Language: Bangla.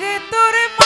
রে তোর মা